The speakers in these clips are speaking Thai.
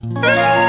Mm-hmm.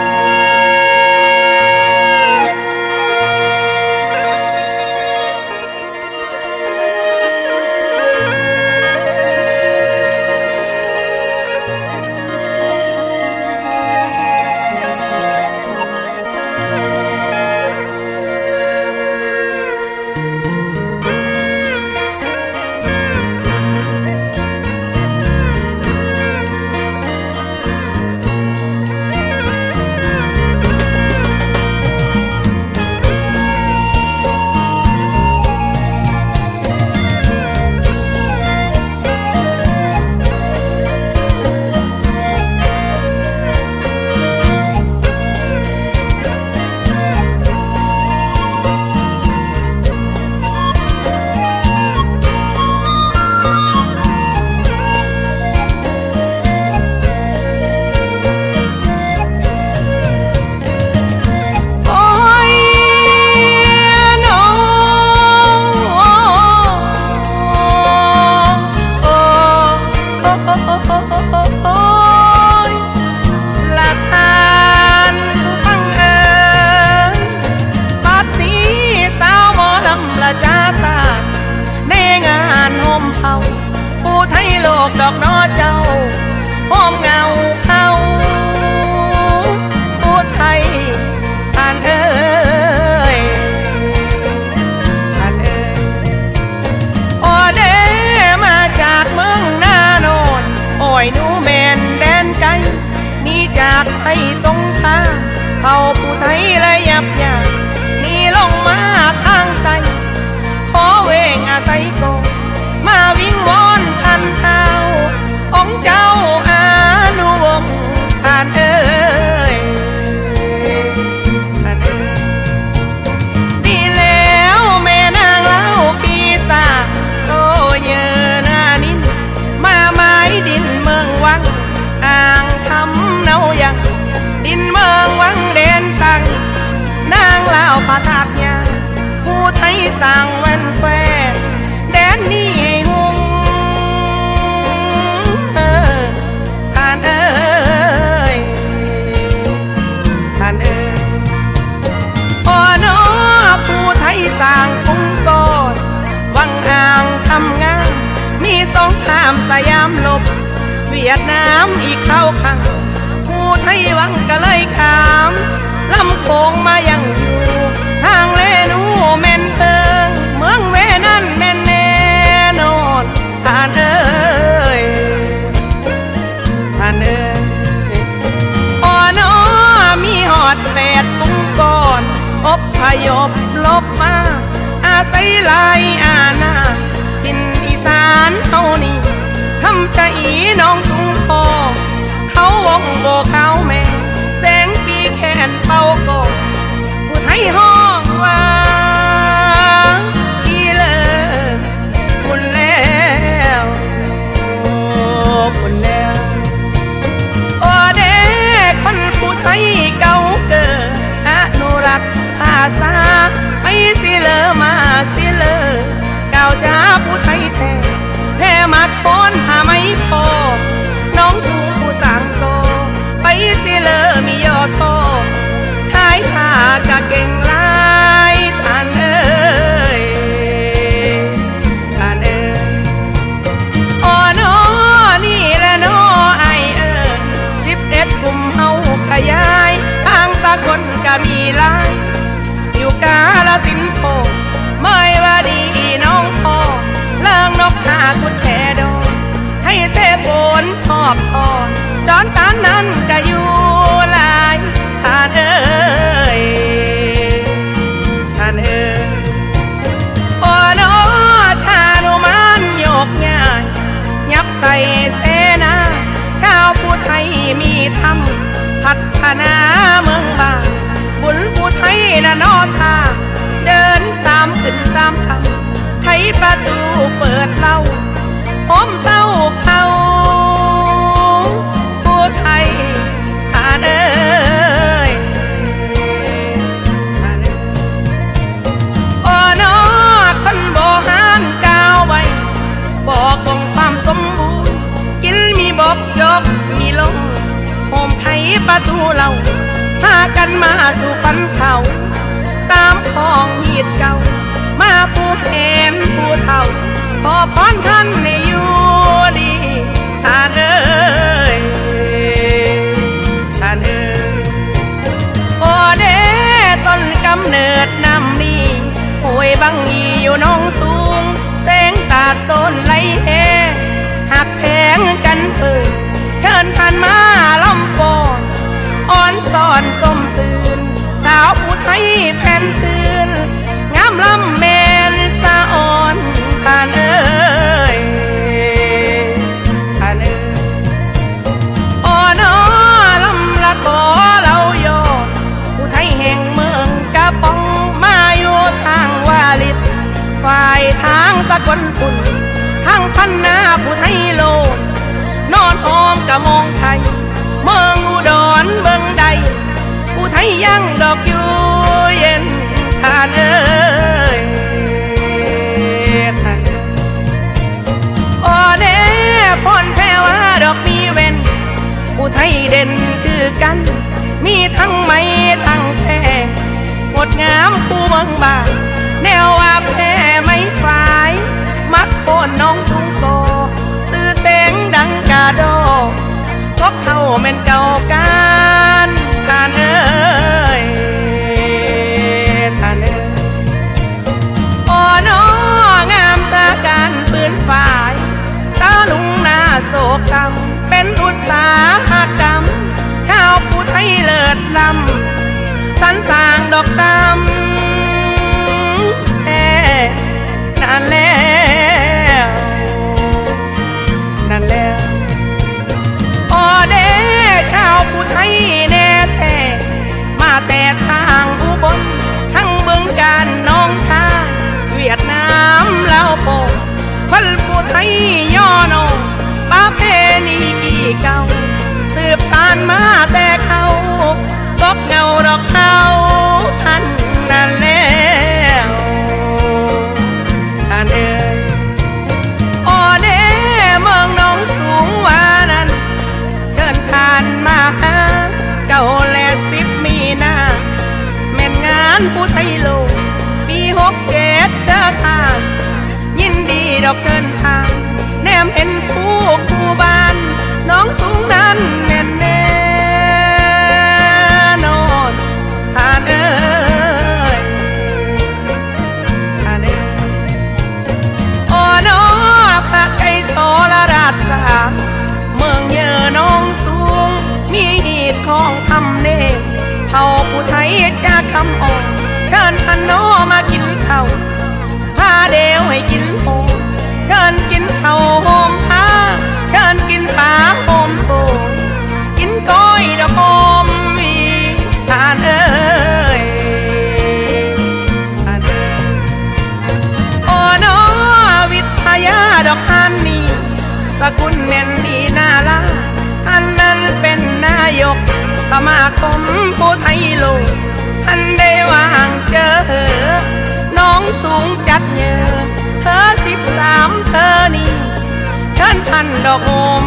งตาเขาผู้ไทยและยับยังนี่ลงมาทางใต้ขอเวงอาศัยกงมาวิ่งวอนทันเท้าองเจ้าอานุวงศ์ทานเอ สั่งแว่นแฟนแดนนี่ให้หุงเออท่านเอ้ยท่านเอ้ยอ่อนอผู้ไทยสั่งปุงกอดวังอ่างทำงาน มีสองครามสยามลบ เวียดนามอีกเข้าข้างผู้ไทยวังก็เลยขามลำโขงมายังอยู่ทางเล ท่านเอ้ยท่านเอ้ยออนอมีหอดแปดปุ้งก่อนอบพยบลบมา อาศัยลายอาณาทินอีสานเฮานี่ทำใจน้องสุงพอเขาวง ตูเรา พากันมาสู่ปันเขา ตามของหีดเก่า มาผู้เห็นผู้เฒ่า ขอพรท่านในอยู่ดีท่านเอ้ยท่านเอ้ยโอเดต้นกำเนิดนำนี้โอยบังอีอยู่น้องสูง แสงตาต้นไหลแหหักแพงกันเปิดเชิญท่านมาลำฟอน ซ่อนสมซื่นสาวผู้ไทยแผ่นคืน ยังดอกอยู่เย็นทานเอ้ยท่านโอ้เน่พรแพ้ว่าดอกมีเว้นผู้ไทยเด่นคือกัน มีทั้งไม้ทั้งแพงดงามคู่เมืองบานแนวว่าแพ้ไม้ฝ่าย มักโคนน้องสูงโกสื่อเสงดังกาโดพบเข้าเม่นเก่ากา ลำสันสางดอกตำ มเห็นผู้คู่บ้าน น้องสูงนั้นแน่นแน่นอนทานเอ้ยทานเอ้ยโอ้นอพระไก่สรราชสามเมืองเยอน้องสูง มีหีดของทำเนมเขาผู้ไทยจากคำอ่อนเชิญพนโานเอ้ยทานเอ้ยโอ้นอวิทยาดอกท่านนี้ สกุลเมนดีนาลาท่านนั้นเป็นนายก สมาคมผู้ไทยโลกท่านได้วางเจอ น้องสูงจัดเยอเธอสิบสามเธอนี่เชิญท่านดอกโอม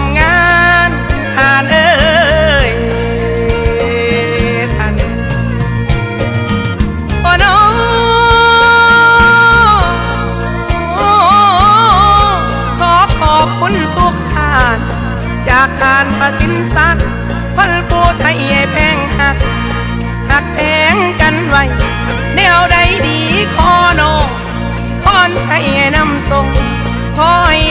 Oh,